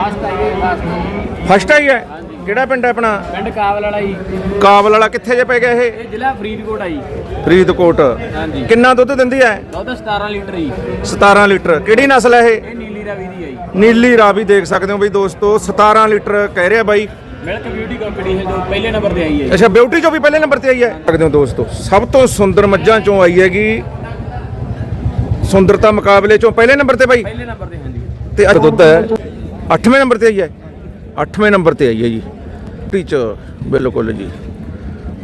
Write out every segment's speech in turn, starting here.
First ਆਈਏ first first ਆਈ ਹੈ? ਕਿਹੜਾ ਪਿੰਡ ਹੈ ਆਪਣਾ? ਪਿੰਡ ਕਾਬਲ ਵਾਲਾ ਜੀ। ਕਾਬਲ ਵਾਲਾ ਕਿੱਥੇ ਜੇ ਪੈ ਗਿਆ ਇਹ? ਇਹ ਜ਼ਿਲ੍ਹਾ ਫਰੀਦਕੋਟ ਆ ਜੀ। ਫਰੀਦਕੋਟ। ਹਾਂਜੀ। ਕਿੰਨਾ ਦੁੱਧ ਦਿੰਦੀ ਹੈ? ਦੁੱਧ 17 ਲੀਟਰ ਜੀ। 17 ਲੀਟਰ। ਕਿਹੜੀ ਨਸਲ ਹੈ ਇਹ? ਇਹ ਨੀਲੀ ਰਾਵੀ ਦੀ ਆ ਜੀ। ਨੀਲੀ ਰਾਵੀ ਦੇਖ ਸਕਦੇ ਹੋ ਬਈ ਦੋਸਤੋ 17 ਲੀਟਰ ਕਹਿ ਰਿਹਾ ਬਾਈ। ਮਿਲਕ ਬਿਊਟੀ ਕੰਪਨੀ ਹੈ ਜੋ ਪਹਿਲੇ ਨੰਬਰ ਤੇ ਆਈ ਹੈ ਅੱਛਾ ਬਿਊਟੀ ਚੋਂ ਵੀ ਪਹਿਲੇ ਨੰਬਰ ਤੇ ਆਈ ਹੈ? ਸਕਦੇ ਹੋ ਦੋਸਤੋ ਸਭ ਤੋਂ ਸੁੰਦਰ ਮੱਝਾਂ ਚੋਂ ਆਈ ਹੈਗੀ। ਸੁੰਦਰਤਾ ਮੁਕਾਬਲੇ ਚੋਂ ਪਹਿਲੇ ਨੰਬਰ ਤੇ ਬਾਈ। ਪਹਿਲੇ ਨੰਬਰ ਤੇ ਹਾਂਜੀ। ਤੇ ਅੱਜ ਦੁੱਧ ਹੈ 8ਵੇਂ ਨੰਬਰ ਤੇ ਆਈ ਹੈ। 8ਵੇਂ ਨੰਬਰ ਤੇ ਆਈ ਹੈ ਜੀ। ਬਿਊਟੀ ਚ ਬਿਲਕੁਲ ਜੀ।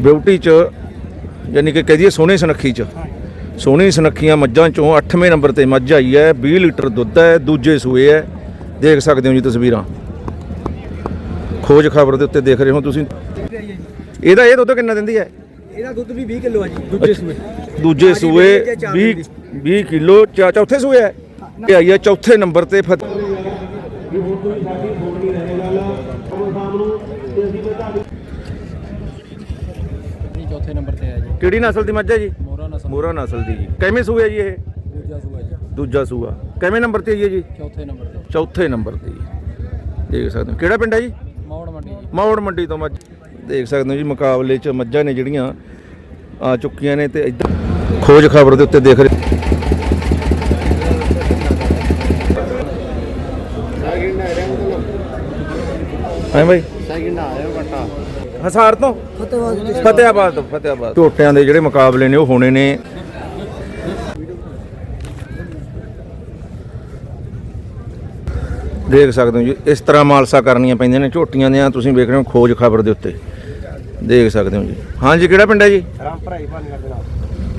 ਬਿਊਟੀ ਚ ਯਾਨੀ ਕਿ ਕਹਦੀਏ ਸੋਹਣੇ ਸੁਨੱਖੀ ਚ। ਸੋਹਣੀ ਸੁਨੱਖੀਆਂ ਮੱਝਾਂ ਚੋਂ 8ਵੇਂ ਨੰਬਰ ਤੇ ਮੱਝ ਆਈ ਹੈ। 20 ਲੀਟਰ ਦੁੱਧ ਹੈ ਦੂਜੇ ਸੂਏ ਹੈ। ਦੇਖ ਸਕਦੇ ਹੋ ਜੀ ਤਸਵੀਰਾਂ। ਖੋਜ ਖਬਰ ਦੇ ਉੱਤੇ ਦੇਖ ਰਹੇ ਹੋ ਤੁਸੀਂ। ਇਹਦਾ ਇਹ ਦੁੱਧ ਕਿੰਨਾ ਦਿੰਦੀ ਹੈ? ਇਹਦਾ ਦੁੱਧ ਵੀ 20 ਕਿਲੋ ਆ ਜੀ ਦੂਜੇ ਸੂਏ। ਦੂਜੇ ਸੂਏ 20 20 ਕਿਲੋ। ਚਾ- ਚੌਥੇ ਸੂਏ ਹੈ? ਇਹ ਆਈ ਹੈ ਚੌਥੇ ਨੰਬਰ ਤੇ ਫਤ ਜੀ ਚੌਥੇ ਨੰਬਰ ਤੇ ਆ ਜੀ। ਕਿਹੜੀ ਨਸਲ ਦੀ ਮੱਝ ਹੈ ਜੀ? ਮੋਰਾ ਨਸਲ ਮੋਰਾ ਨਸਲ ਦੀ ਜੀ। ਕਿਵੇਂ ਹੈ ਜੀ ਇਹ? ਦੂਜਾ ਸੂਆ ਜੀ। ਦੂਜਾ ਸੂਆ। ਕਿਵੇਂ ਨੰਬਰ ਤੇ ਆਈ ਹੈ ਜੀ? ਚੌਥੇ ਨੰਬਰ ਤੇ। ਚੌਥੇ ਨੰਬਰ ਤੇ ਜੀ। ਦੇਖ ਸਕਦੇ ਹੋ। ਕਿਹੜਾ ਪਿੰਡ ਹੈ ਜੀ? ਮੌੜ ਮੰਡੀ ਜੀ। ਮੌੜ ਮੰਡੀ ਤੋਂ ਮੱਝ। ਦੇਖ ਸਕਦੇ ਹੋ ਜੀ ਮੁਕਾਬਲੇ 'ਚ ਮੱਝਾਂ ਨੇ ਜਿਹੜੀਆਂ ਆ ਚੁੱਕੀਆਂ ਨੇ ਤੇ ਇੱਧਰ ਖੋਜ ਖਬਰ ਦੇ ਉੱਤੇ ਦੇਖ ਰਹੇ ਹਾਂ ਭਾਈ ਸੈਕਿੰਡ ਆ ਰਿਹਾ ਘਟਾ ਹਸਾਰ ਤੋਂ? ਫਤਿਹਵਾਦ ਫਤਿਆਬਾਦ ਤੋਂ ਫਤਿਆਬਾਦ ਝੋਟਿਆਂ ਦੇ ਜਿਹੜੇ ਮੁਕਾਬਲੇ ਨੇ ਉਹ ਹੋਣੇ ਨੇ। ਦੇਖ ਸਕਦੇ ਹੋ ਜੀ ਇਸ ਤਰ੍ਹਾਂ ਮਾਲਸਾ ਕਰਨੀਆਂ ਪੈਂਦੀਆਂ ਨੇ ਝੋਟੀਆਂ ਦੀਆਂ ਤੁਸੀਂ ਵੇਖ ਰਹੇ ਹੋ ਖੋਜ ਖਬਰ ਦੇ ਉੱਤੇ। ਦੇਖ ਸਕਦੇ ਹੋ ਜੀ। ਹਾਂਜੀ ਕਿਹੜਾ ਪਿੰਡ ਹੈ ਜੀ? ਰਾਮਪੁਰਾ ਹੀ ਪਾਣੀ ਕਰਦੇ ਨਾਲ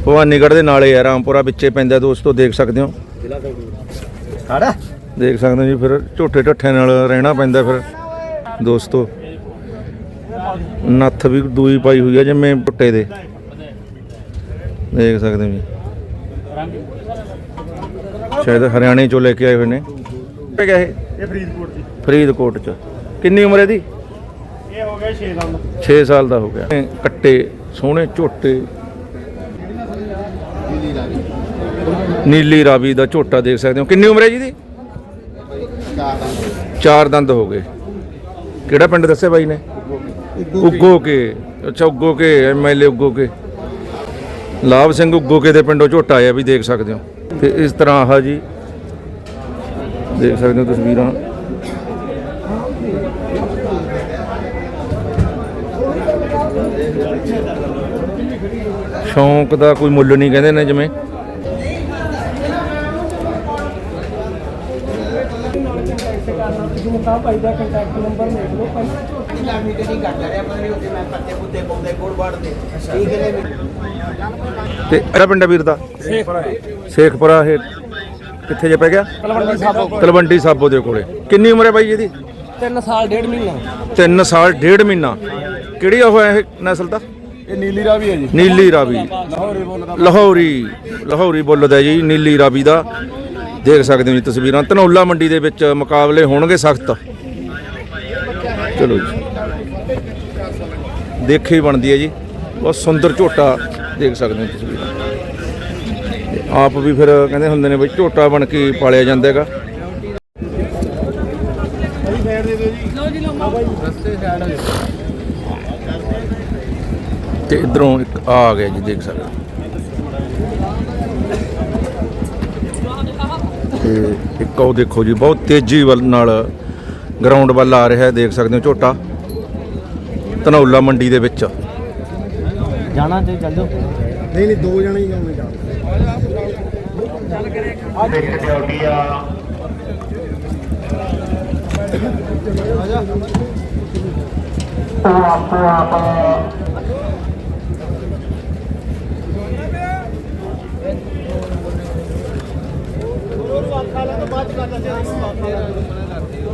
ਭਵਾਨੀਗੜ੍ਹ ਦੇ ਨਾਲੇ ਹੈ ਰਾਮਪੁਰਾ ਵਿੱਚੇ ਪੈਂਦਾ ਦੋਸਤੋ ਦੇਖ ਸਕਦੇ ਹੋ। ਜ਼ਿਲ੍ਹਾ ਸੰਗਰੂਰ ਸਾੜਾ ਦੇਖ ਸਕਦੇ ਹੋ ਜੀ ਫਿਰ ਝੋਟੇ ਢੱਠੇ ਨਾਲ ਰਹਿਣਾ ਪੈਂਦਾ ਫਿਰ। ਦੋਸਤੋ ਨੱਥ ਵੀ ਦੂਈ ਪਾਈ ਹੋਈ ਹੈ ਜਿਵੇਂ ਪੁੱਟੇ ਦੇ। ਦੇਖ ਸਕਦੇ ਹੋ ਜੀ। ਸ਼ਾਇਦ ਹਰਿਆਣੇ ਚੋਂ ਲੈ ਕੇ ਆਏ ਹੋਏ ਨੇ। ਕਿੱਥੇ ਗਿਆ ਇਹ? ਇਹ ਫਰੀਦਕੋਟ ਜੀ। ਫਰੀਦਕੋਟ ਚ। ਕਿੰਨੀ ਉਮਰ ਹੈ ਇਹਦੀ? ਇਹ ਹੋ ਗਿਆ 6 ਸਾਲ 6 ਸਾਲ ਦਾ ਹੋ ਗਿਆ। ਕੱਟੇ ਸੋਹਣੇ ਝੋਟੇ। ਨੀਲੀ ਰਾਵੀ ਦਾ ਝੋਟਾ ਦੇਖ ਸਕਦੇ ਹੋ। ਕਿੰਨੀ ਉਮਰ ਹੈ ਜੀ ਦੀ ਚਾਰ ਦੰਦ ਹੋ ਗਏ। ਕਿਹੜਾ ਪਿੰਡ ਦੱਸਿਆ ਬਾਈ ਨੇ? ਉੱਗੋ ਕੇ। ਅੱਛਾ ਉੱਗੋ ਕੇ ਐਮਐਲਏ ਉੱਗੋ ਕੇ। ਲਾਭ ਸਿੰਘ ਉੱਗੋ ਕੇ ਦੇ ਪਿੰਡੋਂ ਝੋਟਾ ਆਇਆ ਵੀ ਦੇਖ ਸਕਦੇ ਹੋ। ਤੇ ਇਸ ਤਰ੍ਹਾਂ ਆਹ ਜੀ ਦੇਖ ਸਕਦੇ ਹੋ ਤਸਵੀਰਾਂ। ਸ਼ੌਂਕ ਦਾ ਕੋਈ ਮੁੱਲ ਨਹੀਂ ਕਹਿੰਦੇ ਨੇ ਜਿਵੇਂ। ਤੇ ਇਹਦਾ ਪਿੰਡ ਵੀਰ ਦਾ? ਸ਼ੇਖਪੁਰਾ ਇਹ ਕਿੱਥੇ ਜੇ ਪੈ ਗਿਆ? ਤਲਵੰਡੀ ਸਾਬੋ ਤਲਵੰਡੀ ਸਾਬੋ ਦੇ ਕੋਲੇ। ਕਿੰਨੀ ਉਮਰ ਹੈ ਬਾਈ ਇਹਦੀ? 3 ਸਾਲ ਡੇਢ ਮਹੀਨਾ। 3 ਸਾਲ ਡੇਢ ਮਹੀਨਾ। ਕਿਹੜੀ ਉਹ ਹੈ ਇਹ ਨਸਲ ਦਾ? ਇਹ ਨੀਲੀ ਰਾਵੀ ਹੈ ਜੀ। ਨੀਲੀ ਰਾਵੀ। ਲਾਹੌਰੀ ਬੋਲਦਾ ਲਾਹੌਰੀ ਲਾਹੌਰੀ ਬੋਲਦਾ ਜੀ ਨੀਲੀ ਰਾਵੀ ਦਾ। ਦੇਖ ਸਕਦੇ ਹੋ ਜੀ ਤਸਵੀਰਾਂ। ਧਨੌਲਾ ਮੰਡੀ ਦੇ ਵਿੱਚ ਮੁਕਾਬਲੇ ਹੋਣਗੇ ਸਖਤ। ਚਲੋ ਜੀ। ਦੇਖੀ ਬਣਦੀ ਹੈ ਜੀ। ਬਹੁਤ ਸੁੰਦਰ ਝੋਟਾ ਦੇਖ ਸਕਦੇ ਹੋ ਤਸਵੀਰਾਂ ਆਪ ਵੀ ਫਿਰ ਕਹਿੰਦੇ ਹੁੰਦੇ ਨੇ ਬਈ ਝੋਟਾ ਬਣ ਕੇ ਪਾਲਿਆ ਜਾਂਦਾ ਹੈਗਾ। ਤੇ ਇਧਰੋਂ ਇੱਕ ਆ ਗਿਆ ਜੀ, ਦੇਖ ਸਕਦੇ ਹੋ। ਤੇ ਇੱਕ ਉਹ ਦੇਖੋ ਜੀ ਬਹੁਤ ਤੇਜ਼ੀ ਵੱਲ ਨਾਲ ਗਰਾਊਂਡ ਵੱਲ ਆ ਰਿਹਾ ਹੈ ਦੇਖ ਸਕਦੇ ਹੋ ਝੋਟਾ। ਧਨੌਲਾ ਮੰਡੀ ਦੇ ਵਿੱਚ। ਜਾਣਾ ਤੇ ਚੱਲ। ਜਾਓ ਨਹੀਂ ਨਹੀਂ ਦੋ ਜਣੇ ਹੀ ਆਉਣੇ ਜਾ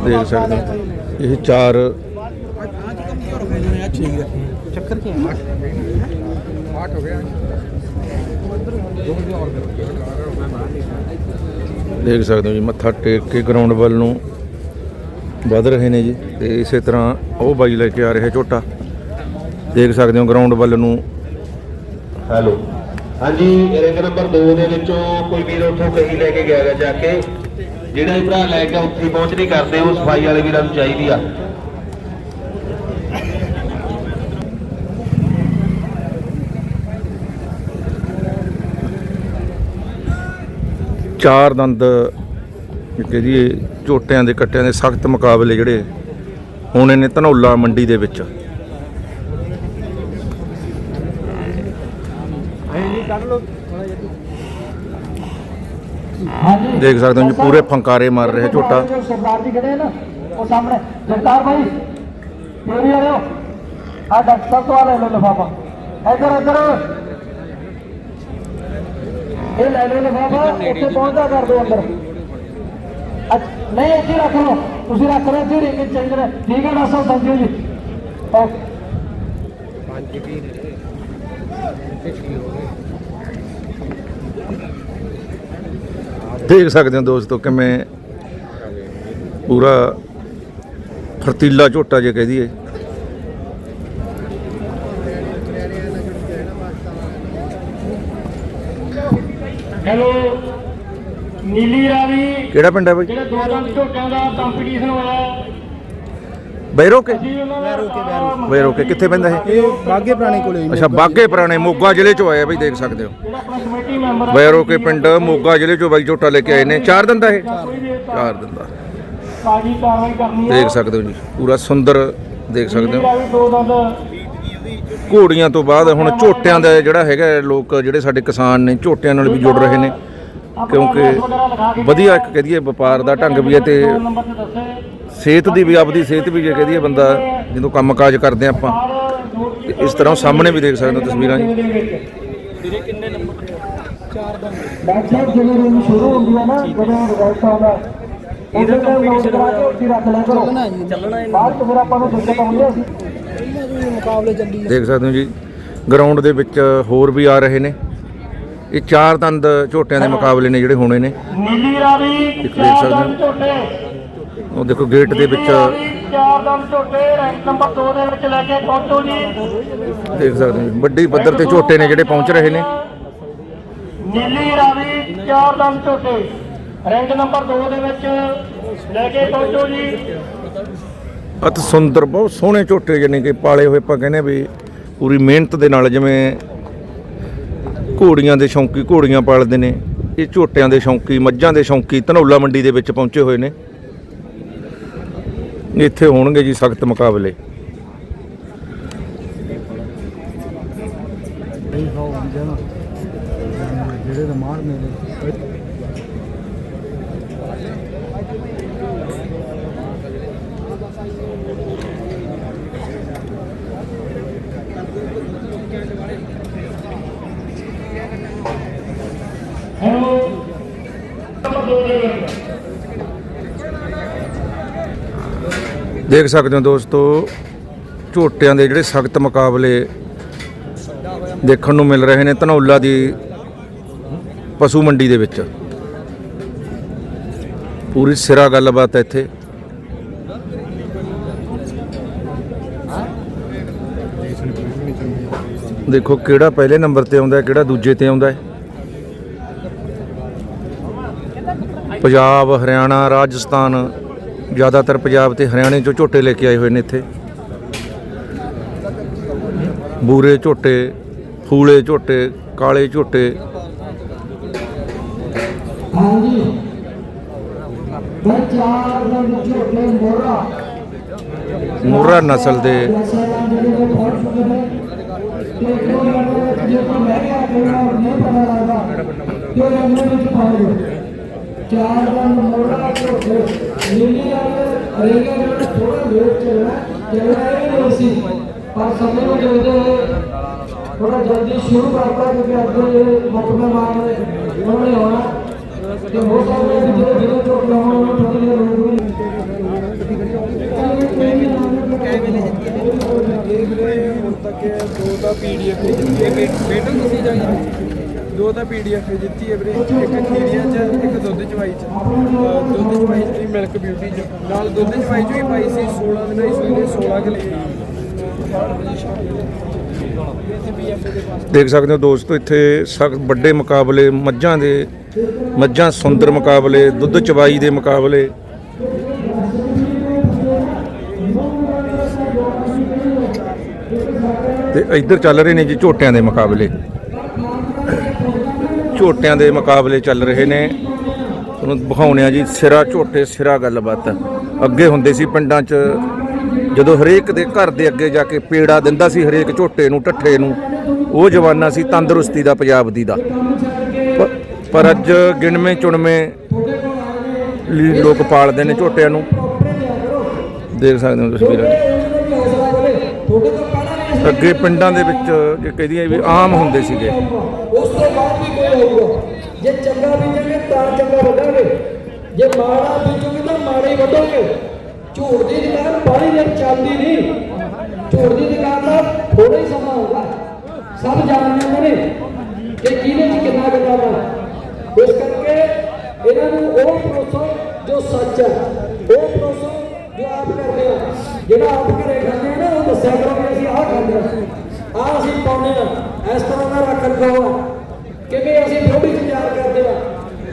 ਦੇਖ ਸਕਦੇ ਹੋ। ਇਹ ਚਾਰ ਚੱਕਰ ਕੀ ਹੈ? ਦੇਖ ਸਕਦੇ ਹੋ ਜੀ ਮੱਥਾ ਟੇਕ ਕੇ ਗਰਾਊਂਡ ਵੱਲ ਨੂੰ ਵਧ ਰਹੇ ਨੇ ਜੀ ਤੇ ਇਸੇ ਤਰ੍ਹਾਂ ਉਹ ਬਾਈ ਲੈ ਕੇ ਆ ਰਿਹਾ ਝੋਟਾ। ਦੇਖ ਸਕਦੇ ਹੋ ਗਰਾਊਂਡ ਵੱਲ ਨੂੰ। ਹੈਲੋ ਹਾਂਜੀ ਰਿੰਗ ਨੰਬਰ 2 ਦੇ ਵਿੱਚੋਂ ਕੋਈ ਵੀਰ ਉੱਥੋਂ ਕਹੀ ਲੈ ਕੇ ਗਿਆ ਗਾ ਜਾ ਕੇ। ਜਿਹੜਾ ਵੀ ਭਰਾ ਲੈ ਕੇ ਉੱਥੇ ਪਹੁੰਚ ਨਹੀਂ ਕਰਦੇ ਉਹ ਸਫ਼ਾਈ ਵਾਲੇ ਵੀਰਾਂ ਨੂੰ ਚਾਹੀਦੀ ਆ। ਚਾਰ ਦੰਦ ਕਹਦੀਏ ਝੋਟਿਆਂ ਦੇ ਕੱਟਿਆਂ ਦੇ ਸਖਤ ਮੁਕਾਬਲੇ ਜਿਹੜੇ ਹੋਣੇ ਨੇ ਧਨੌਲਾ ਮੰਡੀ ਦੇ ਵਿੱਚ। ਦੇਖ ਸਕਦੇ ਹੋ ਜੀ ਪੂਰੇ ਫੰਕਾਰੇ ਮਾਰ ਰਿਹਾ ਝੋਟਾ। ਜੋ ਸਰਦਾਰ ਜੀ ਖੜੇ ਨਾ ਉਹ ਸਾਹਮਣੇ। ਜਗਤਾਰ ਭਾਈ ਤੇਰੀ ਆ ਜਾਓ। ਆ ਡਾਕਟਰ ਸਾਹਿਬ ਤੋਂ ਲੈ ਲਓ ਲਿਫਾਫਾ। ਇੱਧਰ ਇੱਧਰ। ਇਹ ਲੈ ਲਓ ਲਿਫਾਫਾ ਉੱਥੇ ਪਹੁੰਚਦਾ ਕਰ ਦਿਓ ਅੰਦਰ। ਅੱਛ- ਨਹੀਂ ਇੱਥੇ ਰੱਖ ਲਓ। ਤੁਸੀਂ ਰੱਖ ਲਓ ਇੱਥੇ ਰਿੰਗ ਨੇ ਠੀਕ ਹੈ ਡਾਕਟਰ ਸਾਹਿਬ ਥੈਂਕ ਯੂ ਜੀ। ਓਕੇ। ਦੇਖ ਸਕਦੇ ਹੋ ਦੋਸਤੋ ਕਿਵੇਂ ਪੂਰਾ ਫਰਤੀਲਾ ਝੋਟਾ ਜੇ ਕਹਿ ਦਈਏ। ਹੈਲੋ ਨੀਲੀ ਰਾਵੀ। ਕਿਹੜਾ ਪਿੰਡ ਹੈ ਬਾਈ? ਜਿਹੜੇ ਦੋ ਝੋਟਿਆਂ ਦਾ ਕੰਪੀਟੀਸ਼ਨ ਹੋਇਆ। ਬੈਰੋ ਕੇ। ਬੈਰੋ ਕਿੱਥੇ ਪੈਂਦਾ ਇਹ? ਇਹ ਬਾਗੇ ਪੁਰਾਣੇ ਕੋਲੇ ਅੱਛਾ ਬਾਗੇ ਪੁਰਾਣੇ ਮੋਗਾ ਜ਼ਿਲ੍ਹੇ ਚੋਂ ਆਇਆ ਬਈ ਦੇਖ ਸਕਦੇ ਹੋ। ਹੈ ਬੈਰੋ ਕੇ ਪਿੰਡ ਮੋਗਾ ਜ਼ਿਲ੍ਹੇ ਚੋਂ ਬਾਈ ਝੋਟਾ ਲੈ ਕੇ ਆਏ ਨੇ। ਚਾਰ ਦਿਨ ਦਾ ਇਹ? ਚਾਰ ਦਿਨ ਦਾ। ਕਾਜੀ ਕਾਰਵਾਈ ਕਰਨੀ ਹੈ ਦੇਖ ਸਕਦੇ ਹੋ ਜੀ ਪੂਰਾ ਸੁੰਦਰ ਦੇਖ ਸਕਦੇ ਹੋ। ਰਾਵੀ ਦੋ ਦੰਦ ਘੋੜੀਆਂ ਤੋਂ ਬਾਅਦ ਹੁਣ ਝੋਟਿਆਂ ਦਾ ਜਿਹੜਾ ਹੈਗਾ ਹੈ, ਲੋਕ ਜਿਹੜੇ ਸਾਡੇ ਕਿਸਾਨ ਨੇ ਝੋਟਿਆਂ ਨਾਲ ਵੀ ਜੁੜ ਰਹੇ ਨੇ। ਕਿਉਂਕਿ ਵਧੀਆ ਇੱਕ ਕਹਦੀਏ ਵਪਾਰ ਦਾ ਢੰਗ ਵੀ ਹੈ ਤੇ ਸਿਹਤ ਦੀ ਵੀ ਆਪਦੀ ਸਿਹਤ ਵੀ ਜੇ ਕਹਦੀਏ ਬੰਦਾ ਜਦੋਂ ਕੰਮਕਾਜ ਕਰਦੇ ਆਪਾਂ ਤੇ ਇਸ ਤਰ੍ਹਾਂ ਸਾਹਮਣੇ ਵੀ ਦੇਖ ਸਕਦੇ ਹੋ ਤਸਵੀਰਾਂ ਜੀ। ਡਾਕਟਰ ਸਾਹਿਬ ਜਦੋਂ ਰੂਮ ਸ਼ੁਰੂ ਹੁੰਦੀ ਹੈ ਨਾ ਜਦੋਂ ਰਿਜ਼ਲਟ ਆਉਂਦਾ ਇਹਦਾ ਕੰਪੀਟੀਸ਼ਨ ਕਰਾ ਕੇ ਉੱਥੇ ਰੱਖ ਲਿਆ ਕਰੋ। ਚੱਲਣਾ ਜੀ ਚੱਲਣਾ ਬਾਅਦ ਚ ਫਿਰ ਆਪਾਂ ਨੂੰ ਦਿੱਕਤ ਆਉਂਦੀ ਹੈ ਅਸੀਂ ਦੇਖ ਸਕਦੇ ਹੋ ਜੀ ਗਰਾਊਂਡ ਦੇ ਵਿੱਚ ਹੋਰ ਵੀ ਆ ਰਹੇ ਨੇ। ਇਹ ਚਾਰ ਦੰਦ ਝੋਟਿਆਂ ਦੇ ਮੁਕਾਬਲੇ ਨੇ ਜਿਹੜੇ ਹੋਣੇ ਨੇ। ਨੀਲੀ ਰਾਵੀ ਇੱਕ ਦੇਖ ਸਕਦੇ ਹੋ। ਝੋਟੇ। ਉਹ ਦੇਖੋ ਗੇਟ ਦੇ ਵਿੱਚ ਚਾਰ ਦੰਦ ਝੋਟੇ ਰੈਂਕ ਨੰਬਰ 2 ਦੇ ਵਿੱਚ ਲੈ ਕੇ ਪਹੁੰਚੋ ਜੀ। ਦੇਖ ਸਕਦੇ ਹੋ ਵੱਡੀ ਪੱਧਰ ਤੇ ਝੋਟੇ ਨੇ ਜਿਹੜੇ ਪਹੁੰਚ ਰਹੇ ਨੇ। ਨੀਲੀ ਰਾਵੀ ਚਾਰ ਦੰਦ ਝੋਟੇ। ਰੈਂਕ ਨੰਬਰ 2 ਦੇ ਵਿੱਚ ਲੈ ਕੇ ਪਹੁੰਚੋ ਜੀ। ਅਤ ਸੁੰਦਰ ਬਹੁਤ ਸੋਹਣੇ ਝੋਟੇ ਜਾਨੀ ਕਿ ਪਾਲੇ ਹੋਏ ਆਪਾਂ ਕਹਿੰਦੇ ਵੀ ਪੂਰੀ ਮਿਹਨਤ ਦੇ ਨਾਲ ਜਿਵੇਂ ਘੋੜੀਆਂ ਦੇ ਸ਼ੌਂਕੀ ਘੋੜੀਆਂ ਪਾਲਦੇ ਨੇ, ਇਹ ਝੋਟਿਆਂ ਦੇ ਸ਼ੌਂਕੀ, ਮੱਝਾਂ ਦੇ ਸ਼ੌਂਕੀ, ਧਨੌਲਾ ਮੰਡੀ ਦੇ ਵਿੱਚ ਪਹੁੰਚੇ ਹੋਏ ਨੇ। ਇੱਥੇ ਹੋਣਗੇ ਜੀ ਸਖਤ ਮੁਕਾਬਲੇ ਜਿਹੜੇ ਦਾ ਮਾਰ ਮੇਰੇ ਹੈਲੋ ਨੰਬਰ 2 ਦੇ ਵਿੱਚ ਦੇਖ ਸਕਦੇ ਹੋ ਦੋਸਤੋ, ਝੋਟਿਆਂ ਦੇ ਜਿਹੜੇ ਸਖਤ ਮੁਕਾਬਲੇ ਦੇਖਣ ਨੂੰ ਮਿਲ ਰਹੇ ਨੇ ਧਨੌਲਾ ਦੀ ਪਸ਼ੂ ਮੰਡੀ ਦੇ ਵਿੱਚ। ਪੂਰੀ ਸਿਰਾ ਗੱਲਬਾਤ ਹੈ ਇੱਥੇ। ਦੇਖੋ ਕਿਹੜਾ ਪਹਿਲੇ ਨੰਬਰ ਤੇ ਆਉਂਦਾ ਹੈ, ਕਿਹੜਾ ਦੂਜੇ ਤੇ ਆਉਂਦਾ ਹੈ। ਪੰਜਾਬ, ਹਰਿਆਣਾ, ਰਾਜਸਥਾਨ ਜ਼ਿਆਦਾਤਰ ਪੰਜਾਬ ਤੇ ਹਰਿਆਣੇ ਚੋਂ ਝੋਟੇ ਲੈ ਕੇ ਆਏ ਹੋਏ ਨੇ ਇੱਥੇ। ਬੂਰੇ ਝੋਟੇ ਫੂਲੇ ਝੋਟੇ ਕਾਲੇ ਝੋਟੇ। ਹਾਂਜੀ। ਝੋਟੇ ਮੋਰਾ ਨਸਲ ਦੇ। ਤੇ ਜੇ ਕੋਈ ਰਹਿ ਗਿਆ ਕੋਈ ਨਹੀਂ ਪਤਾ ਲੱਗਦਾ ਜੋ ਨੰਬਰ ਵਿੱਚ ਪਾਉਣਗੇ ਚਾਰ ਦੰਦ ਮੋਰਾ ਝੋਟੇ ਨੀਲੀ ਵਾਲੇ ਰੇਗਾ ਜਿਹੜਾ ਥੋੜਾ ਲੇਟ ਚੱਲਣਾ ਚੱਲਣਾ ਇਹ ਨਹੀਂ ਸੀ। ਪਰ ਸਮੇਂ ਨੂੰ ਦੇਖਦੇ ਹੋਏ ਥੋੜਾ ਜਲਦੀ ਸ਼ੁਰੂ ਕਰਤਾ ਕਿਉਂਕਿ ਅੱਗੇ ਮੁਕਮਲ ਮਾਰ ਨੇ ਉਹਨਾਂ ਨੇ ਆਉਣਾ। ਤੇ ਹੋ ਸਕਦਾ ਹੈ ਕਿ ਜਿਹੜੇ ਜਿਹੜੇ ਹੋਣ ਉਹਨਾਂ ਨੂੰ ਥੋੜੀ ਜਿਹੀ ਰੋਕ ਵੀ ਹੁਣ ਤੱਕ ਦੋ ਤਾਂ ਪੀਡੀਐਫ ਜਿੱਤੀ ਹੈ ਬੇਟਾ ਤੁਸੀਂ ਜਾਈ ਦੋ ਤਾਂ ਪੀਡੀਐਫ ਜਿੱਤੀ ਹੈ ਵੀਰੇ, ਇੱਕ ਖੀੜੀਆਂ ਚ, ਇੱਕ ਦੁੱਧ ਚਵਾਈ ਚ। ਦੁੱਧ ਚਵਾਈ ਚ ਮਿਲਕ ਬਿਊਟੀ ਚ। ਨਾਲ ਦੁੱਧ ਚਵਾਈ ਚ ਵੀ ਪਾਈ ਸੀ 16 ਦਿਨਾਂ ਦੀ ਸੂਈ ਨੇ 16 ਕਿ ਦੇਖ ਸਕਦੇ ਹੋ ਦੋਸਤੋ, ਇੱਥੇ ਸਖਤ ਵੱਡੇ ਮੁਕਾਬਲੇ, ਮੱਝਾਂ ਦੇ, ਮੱਝਾਂ ਸੁੰਦਰ ਮੁਕਾਬਲੇ, ਦੁੱਧ ਚਵਾਈ ਦੇ ਮੁਕਾਬਲੇ। ਤੇ ਇੱਧਰ ਚੱਲ ਰਹੇ ਨੇ ਜੀ ਝੋਟਿਆਂ ਦੇ ਮੁਕਾਬਲੇ। ਝੋਟਿਆਂ ਦੇ ਮੁਕਾਬਲੇ ਚੱਲ ਰਹੇ ਨੇ। ਤੁਹਾਨੂੰ ਦਿਖਾਉਣੇ ਆ ਜੀ, ਸਿਰਾ ਝੋਟੇ, ਸਿਰਾ ਗੱਲਬਾਤ। ਅੱਗੇ ਹੁੰਦੇ ਸੀ ਪਿੰਡਾਂ 'ਚ, ਜਦੋਂ ਹਰੇਕ ਦੇ ਘਰ ਦੇ ਅੱਗੇ ਜਾ ਕੇ ਪੇੜਾ ਦਿੰਦਾ ਸੀ, ਹਰੇਕ ਝੋਟੇ ਨੂੰ ਠੱਠੇ ਨੂੰ, ਉਹ ਜਵਾਨਾ ਸੀ ਤੰਦਰੁਸਤੀ ਦਾ, ਪੰਜਾਬ ਦੀ। ਦਾ ਪਰ ਅੱਜ ਗਿਣਵੇਂ, ਚੁਣਵੇਂ ਲਈ ਲੋਕ ਪਾਲਦੇ ਨੇ ਝੋਟਿਆਂ ਨੂੰ। ਦੇਖ ਸਕਦੇ ਹੋ ਤਸਵੀਰਾਂ ਅੱਗੇ ਪਿੰਡਾਂ ਦੇ ਵਿੱਚ ਜੇ ਕਹਦੀਏ ਵੀ ਆਮ ਹੁੰਦੇ ਸੀਗੇ। ਉਸ ਤੋਂ ਬਾਅਦ ਵੀ ਕੋਈ ਹੋਊਗਾ। ਜੇ ਚੰਗਾ ਬੀਜਾਂਗੇ ਤਾਂ ਚੰਗਾ ਵੱਢਾਂਗੇ। ਜੇ ਮਾੜਾ ਬੀਜੋਗੇ ਤਾਂ ਮਾੜਾ ਹੀ ਵੱਢੋਗੇ। ਝੂਠ ਦੀ ਦੁਕਾਨ ਬਾਹਲੀ ਦੇਰ ਚੱਲਦੀ ਨਹੀਂ। ਝੂਠ ਦੀ ਦੁਕਾਨ ਦਾ ਥੋੜਾ ਹੀ ਸਮਾਂ ਹੋਊਗਾ। ਸਭ ਜਾਣਦੇ ਨੇ ਕਿ ਕਿਹਦੇ ਚ ਕਿੰਨਾ ਗੱਲਾਂ ਵਾ ਇਸ ਕਰਕੇ ਇਹਨਾਂ ਨੂੰ ਉਹ ਪਰੋਸੋ ਜੋ ਸੱਚ ਹੈ ਉਹ ਪਰੋਸੋ ਜੋ ਆਪ ਕਰਦੇ ਆ ਜਿਹੜਾ ਆਪ ਘਰੇ ਖਾਂਦੇ ਆ ਨਾ ਉਹ ਦੱਸਿਆ ਕਰੋ ਵੀ ਅਸੀਂ ਆਹ ਖਾਂਦੇ ਆ ਆਹ ਅਸੀਂ ਪਾਉਂਦੇ ਆ ਇਸ ਤਰ੍ਹਾਂ ਦਾ ਰੱਖ ਰਖਾਓ ਆ ਕਿਵੇਂ ਅਸੀਂ ਥੋੜੀ ਤਿਆਰ ਕਰਦੇ ਆ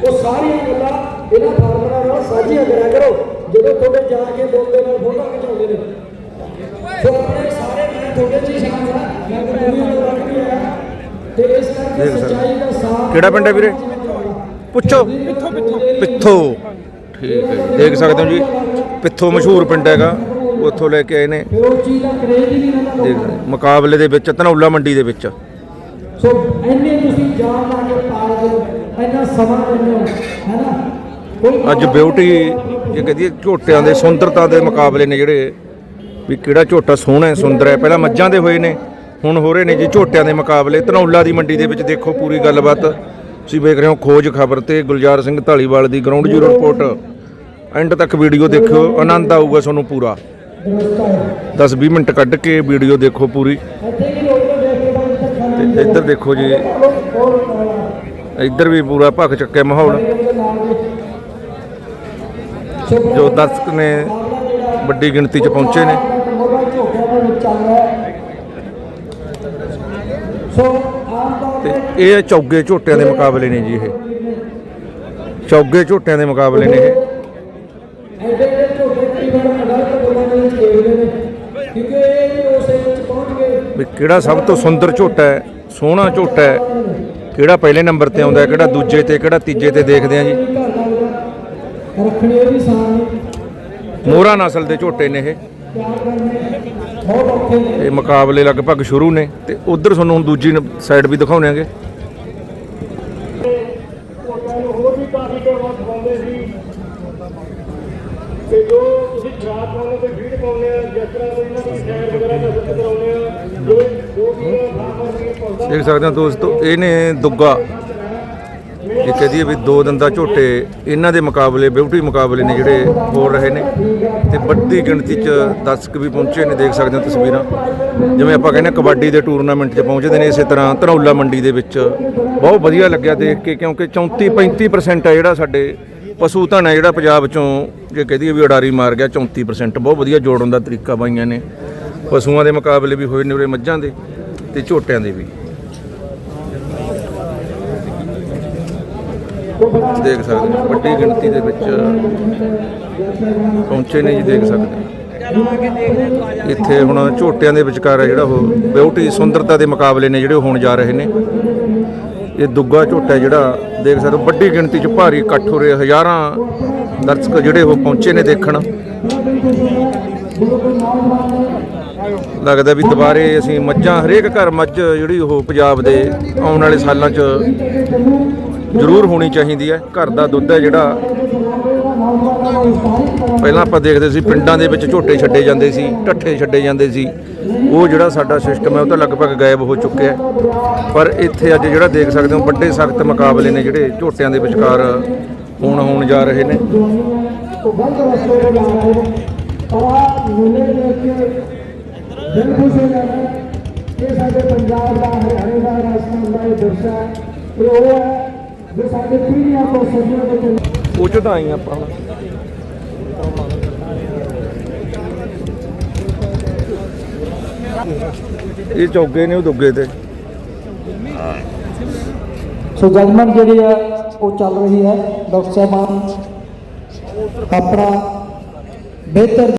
ਉਹ ਸਾਰੀਆਂ ਗੱਲਾਂ ਇਹਨਾਂ ਫਾਰਮਰਾਂ ਨਾਲ ਸਾਂਝੀਆਂ ਕਰਿਆ ਕਰੋ ਜਦੋਂ ਤੁਹਾਡੇ ਜਾ ਕੇ ਬੋਲਦੇ ਨਾਲ ਫੋਟੋ ਖਿਚਾਉਂਦੇ ਨੇ ਸੋ ਆਪਣੇ ਸਾਰੇ ਮੈਂ ਤੁਹਾਡੇ ਚ ਹੀ ਸ਼ਾਮਲ ਆ ਮੈਂ ਕੋਈ ਦੂਰੀ ਤੋਂ ਰੱਖ ਨਹੀਂ ਆਇਆ ਤੇ ਇਸ ਕਰਕੇ ਦੇਖ ਸਕਦੇ। ਸੱਚਾਈ ਦਾ ਸਾਥ ਕਿਹੜਾ ਪਿੰਡ ਹੈ ਵੀਰੇ? ਪੁੱਛੋ। ਪਿੱਥੋ ਠੀਕ ਹੈ ਜੀ। ਦੇਖ ਸਕਦੇ ਹੋ ਜੀ ਪਿੱਥੋ ਮਸ਼ਹੂਰ ਪਿੰਡ ਹੈਗਾ। ਉੱਥੋਂ ਲੈ ਕੇ ਆਏ ਨੇ। ਫਿਰ ਉਹ ਚੀਜ਼ ਦਾ ਕਰੇਜ ਹੀ ਨਹੀਂ ਰਹਿੰਦਾ ਦੇਖ। ਮੁਕਾਬਲੇ ਦੇ ਵਿੱਚ ਧਨੌਲਾ ਮੰਡੀ ਦੇ ਵਿੱਚ। ਸੋ ਇੰਨੇ ਤੁਸੀਂ ਜਾਨ ਲਾ ਕੇ ਪਾਲਦੇ ਹੋ ਇੰਨਾ ਸਮਾਂ ਦਿੰਦੇ ਹੋ ਹੈਨਾ ਕੋਈ ਅੱਜ ਬਿਊਟੀ ਜੇ ਕਹਦੀਏ ਝੋਟਿਆਂ ਦੇ ਸੁੰਦਰਤਾ ਦੇ ਮੁਕਾਬਲੇ ਨੇ ਜਿਹੜੇ ਵੀ ਕਿਹੜਾ ਝੋਟਾ ਸੋਹਣਾ ਹੈ ਸੁੰਦਰ ਹੈ। ਪਹਿਲਾਂ ਮੱਝਾਂ ਦੇ ਹੋਏ ਨੇ ਹੁਣ ਹੋ ਰਹੇ ਨੇ ਜੀ ਝੋਟਿਆਂ ਦੇ ਮੁਕਾਬਲੇ। ਧਨੌਲਾ ਦੀ ਮੰਡੀ ਦੇ ਵਿੱਚ ਦੇਖੋ ਪੂਰੀ ਗੱਲਬਾਤ। ਤੁਸੀਂ ਵੇਖ ਰਹੇ ਹੋ ਖੋਜ ਖਬਰ ਤੇ ਗੁਲਜ਼ਾਰ ਸਿੰਘ ਢਾਲੀਵਾਲ ਦੀ ਗਰਾਊਂਡ ਜ਼ੀਰੋ ਰਿਪੋਰਟ ਐਂਡ ਤੱਕ ਵੀਡੀਓ ਦੇਖਿਓ, ਆਨੰਦ ਆਊਗਾ ਤੁਹਾਨੂੰ ਪੂਰਾ। 10-20 ਮਿੰਟ ਕੱਢ ਕੇ ਵੀਡੀਓ ਦੇਖੋ ਪੂਰੀ। ਇੱਥੇ ਤੇ ਇੱਧਰ ਦੇਖੋ ਜੀ, ਇੱਧਰ ਵੀ ਪੂਰਾ ਭਖ ਚੱਕਿਆ ਮਾਹੌਲ। ਜੋ ਦਰਸ਼ਕ ਨੇ ਵੱਡੀ ਗਿਣਤੀ 'ਚ ਪਹੁੰਚੇ ਨੇ ਮੋਬਾਈਲ ਝੋਕਿਆਂ ਦੇ ਵਿੱਚ ਚੱਲ ਰਿਹਾ ਹੈ ਸੋ ਆਮ ਤੌਰ ਤੇ ਤੇ ਇਹ ਚੌਗੇ ਝੋਟਿਆਂ ਦੇ ਮੁਕਾਬਲੇ ਨੇ ਜੀ ਇਹ। ਚੌਗੇ ਝੋਟਿਆਂ ਦੇ ਮੁਕਾਬਲੇ ਨੇ ਇਹ। ਐਡੇ ਐਡੇ ਝੋਟੇ ਕਈ ਵਾਰ ਅਡਲਟ ਲੋਕਾਂ ਵਿੱਚ ਖੇਡਦੇ ਨੇ ਕਿਉਂਕਿ ਇਹ ਉਸੇ ਵਿੱਚ ਪਹੁੰਚ ਗਏ ਵੀ ਕਿਹੜਾ ਸਭ ਤੋਂ ਸੁੰਦਰ ਝੋਟਾ ਹੈ, ਸੋਹਣਾ ਝੋਟਾ ਹੈ, ਕਿਹੜਾ ਪਹਿਲੇ ਨੰਬਰ ਤੇ ਆਉਂਦਾ ਹੈ, ਕਿਹੜਾ ਦੂਜੇ ਤੇ, ਕਿਹੜਾ ਤੀਜੇ ਤੇ ਦੇਖਦੇ ਆ ਜੀ। ਘਰ ਵੀ ਸਾਨ ਨੇ ਮੋਹਰਾ ਨਸਲ ਦੇ ਝੋਟੇ ਨੇ ਇਹ। ਇਹ ਮੁਕਾਬਲੇ ਲਗਭਗ ਸ਼ੁਰੂ ਨੇ ਤੇ ਉਧਰ ਤੁਹਾਨੂੰ ਹੁਣ ਦੂਜੀ ਸਾਈਡ ਵੀ ਦਿਖਾਉਣਾਂਗੇ ਲੋਕਾਂ ਨੂੰ ਹੋਰ ਵੀ ਕਾਫੀ ਕਰਵਾ ਖਵਾਉਂਦੇ ਸੀ ਤੇ ਜੋ ਤੁਸੀਂ ਖਰਾਬ ਪਾਉਂਦੇ ਤੇ ਫੀਡ ਪਾਉਂਦੇ ਆ ਜਿਸ ਤਰ੍ਹਾਂ ਕੋਈ ਇਹਨਾਂ ਦੀ ਸੈਰ ਵਗੈਰਾ ਦਾ ਸੁੱਧ ਕਰਾਉਂਦੇ ਆ ਜੋ ਜੋ ਵੀ ਫਾਰਮਰ ਦੀ ਪੌਦਾ ਦੇਖ ਸਕਦੇ ਹੋ ਦੋਸਤੋ, ਇਹ ਨੇ ਦੁੱਗਾ। ਇਹ ਕਹਦੀਏ ਵੀ ਦੋ ਦੰਦਾ ਝੋਟੇ, ਇਹਨਾਂ ਦੇ ਮੁਕਾਬਲੇ, ਬਿਊਟੀ ਮੁਕਾਬਲੇ ਨੇ ਜਿਹੜੇ ਹੋ ਰਹੇ ਨੇ। ਤੇ ਵੱਡੀ ਗਿਣਤੀ 'ਚ ਦਰਸ਼ਕ ਵੀ ਪਹੁੰਚੇ ਨੇ, ਦੇਖ ਸਕਦੇ ਹੋ ਤਸਵੀਰਾਂ। ਜਿਵੇਂ ਆਪਾਂ ਕਹਿੰਦੇ ਹਾਂ, ਕਬੱਡੀ ਦੇ ਟੂਰਨਾਮੈਂਟ 'ਚ ਪਹੁੰਚਦੇ ਨੇ, ਇਸੇ ਤਰ੍ਹਾਂ ਧਨੌਲਾ ਮੰਡੀ ਦੇ ਵਿੱਚ। ਬਹੁਤ ਵਧੀਆ ਲੱਗਿਆ ਦੇਖ ਕੇ, ਕਿਉਂਕਿ 34 35% ਹੈ ਜਿਹੜਾ ਸਾਡੇ ਪਸ਼ੂ ਧਨ ਹੈ ਜਿਹੜਾ ਪੰਜਾਬ 'ਚੋਂ ਜੇ ਕਹਦੀਏ ਵੀ ਉਡਾਰੀ ਮਾਰ ਗਿਆ 34% ਬਹੁਤ ਵਧੀਆ ਜੋੜਨ ਦਾ ਤਰੀਕਾ ਬਾਈਆਂ ਨੇ। ਪਸ਼ੂਆਂ ਦੇ ਮੁਕਾਬਲੇ ਵੀ ਹੋਏ ਨੇ ਉਰੇ ਮੱਝਾਂ ਦੇ ਤੇ ਝੋਟਿਆਂ ਦੇ ਵੀ। ਦੇਖ ਸਕਦੇ ਹੋ, ਵੱਡੀ ਗਿਣਤੀ ਦੇ ਵਿੱਚ ਪਹੁੰਚੇ ਨੇ ਜੀ, ਦੇਖ ਸਕਦੇ ਇੱਥੇ ਹੁਣ ਝੋਟਿਆਂ ਦੇ ਵਿਚਕਾਰ ਹੈ ਜਿਹੜਾ ਉਹ ਬਿਊਟੀ ਸੁੰਦਰਤਾ ਦੇ ਮੁਕਾਬਲੇ ਨੇ ਜਿਹੜੇ ਉਹ ਹੋਣ ਜਾ ਰਹੇ ਨੇ। ਇਹ ਦੁੱਗਾ ਝੋਟਾ ਜਿਹੜਾ ਦੇਖ ਸਕਦੇ ਹੋ, ਵੱਡੀ ਗਿਣਤੀ 'ਚ ਭਾਰੀ ਇਕੱਠ ਹੋ ਰਿਹਾ, ਹਜ਼ਾਰਾਂ ਦਰਸ਼ਕ ਜਿਹੜੇ ਉਹ ਪਹੁੰਚੇ ਨੇ ਦੇਖਣ। ਲੱਗਦਾ ਵੀ ਦੁਬਾਰੇ ਅਸੀਂ ਮੱਝਾਂ, ਹਰੇਕ ਘਰ ਮੱਝ ਜਿਹੜੀ ਉਹ ਪੰਜਾਬ ਦੇ ਆਉਣ ਵਾਲੇ ਸਾਲਾਂ 'ਚ ਜ਼ਰੂਰ ਹੋਣੀ ਚਾਹੀਦੀ ਹੈ। ਘਰ ਦਾ ਦੁੱਧ ਹੈ ਜਿਹੜਾ ਪਹਿਲਾਂ ਆਪਾਂ ਦੇਖਦੇ ਸੀ ਪਿੰਡਾਂ ਦੇ ਵਿੱਚ ਝੋਟੇ ਛੱਡੇ ਜਾਂਦੇ ਸੀ, ਢੱਠੇ ਛੱਡੇ ਜਾਂਦੇ ਸੀ। ਉਹ ਜਿਹੜਾ ਸਾਡਾ ਸਿਸਟਮ ਹੈ, ਉਹ ਤਾਂ ਲਗਭਗ ਗਾਇਬ ਹੋ ਚੁੱਕਿਆ ਪਰ ਇੱਥੇ ਅੱਜ ਜਿਹੜਾ ਦੇਖ ਸਕਦੇ ਹੋ, ਵੱਡੇ ਸਖਤ ਮੁਕਾਬਲੇ ਨੇ ਜਿਹੜੇ ਝੋਟਿਆਂ ਦੇ ਵਿਚਕਾਰ ਹੁਣ ਹੋਣ ਜਾ ਰਹੇ ਨੇ। ਇਹ ਸਾਡੇ ਪੰਜਾਬ ਦਾ ਹਰਿਆਣੇ ਦਾ ਰਾਜਸਥਾਨ ਦਾ ਇਹ ਇਹ ਉਹ ਹੈ ਜੋ ਸਾਡੇ ਪੀੜ੍ਹੀਆਂ ਤੋਂ ਸਦੀਆਂ ਤੋਂ ਉਹ ਚ ਤਾਂ ਆਈ ਆਪਾਂ। ਇਹ ਚੌਗੇ ਨੇ ਉਹ ਦੁੱਗੇ ਤੇ। ਸੋ ਜਜਮੈਂਟ ਜਿਹੜੀ ਹੈ, ਉਹ ਚੱਲ ਰਹੀ ਹੈ, ਡਾਕਟਰ ਸਾਹਿਬਾਨ, ਆਪਣਾ ਬਿਹਤਰ